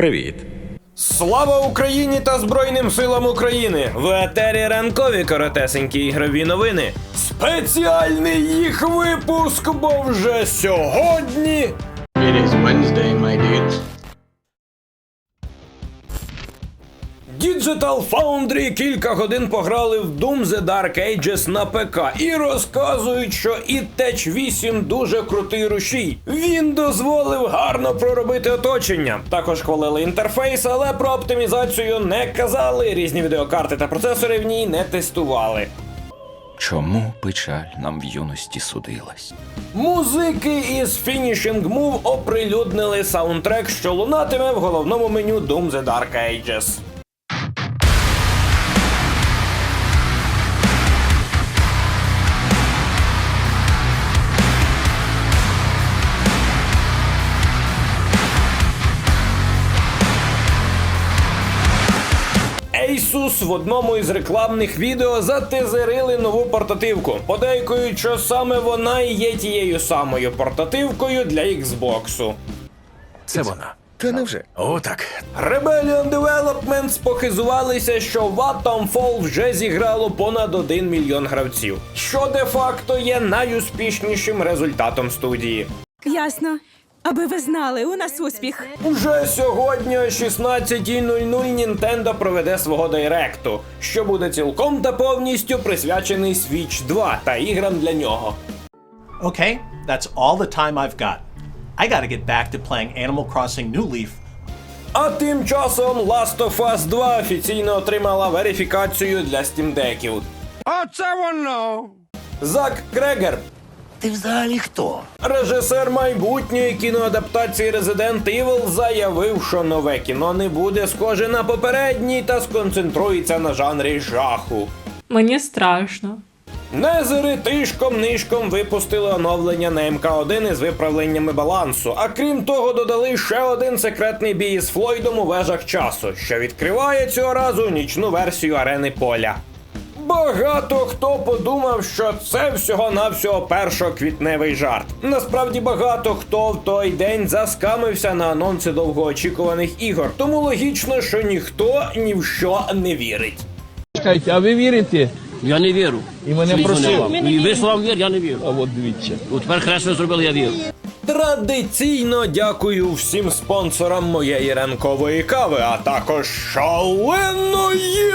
Привіт. Слава Україні та Збройним силам України! В етері ранкові коротесенькі ігрові новини. Спеціальний їх випуск, бо вже сьогодні. It is Wednesday, Digital Foundry кілька годин пограли в Doom The Dark Ages на ПК і розказують, що і Tech 8 дуже крутий рушій. Він дозволив гарно проробити оточення. Також хвалили інтерфейс, але про оптимізацію не казали. Різні відеокарти та процесори в ній не тестували. Чому печаль нам в юності судилась? Музики із Finishing Move оприлюднили саундтрек, що лунатиме в головному меню Doom The Dark Ages. Asus в одному із рекламних відео затизерили нову портативку, подейкують, що саме вона і є тією самою портативкою для Xbox. Це вона. Та невже? О, так. Rebellion Developments похизувалися, що в Atomfall вже зіграло понад 1 мільйон гравців, що де-факто є найуспішнішим результатом студії. Ясно. Аби ви знали, у нас успіх. Уже сьогодні о 16.00 Nintendo проведе свого директу, що буде цілком та повністю присвячений Switch 2 та іграм для нього. Okay, that's all the time I've got. I gotta get back to playing Animal Crossing New Leaf. А тим часом Last of Us 2 офіційно отримала верифікацію для Steam Deckів. Оце воно! Зак Крегер, Ти взагалі хто? режисер майбутньої кіноадаптації Resident Evil, заявив, що нове кіно не буде схоже на попередній та сконцентрується на жанрі жаху. Мені страшно. Незери тишком-нишком випустили оновлення на МК1 із виправленнями балансу. А крім того, додали ще один секретний бій із Флойдом у вежах часу, що відкриває цього разу нічну версію арени поля. Багато хто подумав, що це всього-навсього першоквітневий жарт. Насправді багато хто в той день заскамився на анонси довгоочікуваних ігор, тому логічно, що ніхто ні в що не вірить. Чекайте, а ви вірите? Я не вірю. І мене просили. І ви вір, я не вірю. А от дивіться. От тепер хресно зробили, я вірю. Традиційно дякую всім спонсорам моєї ранкової кави, а також шаленої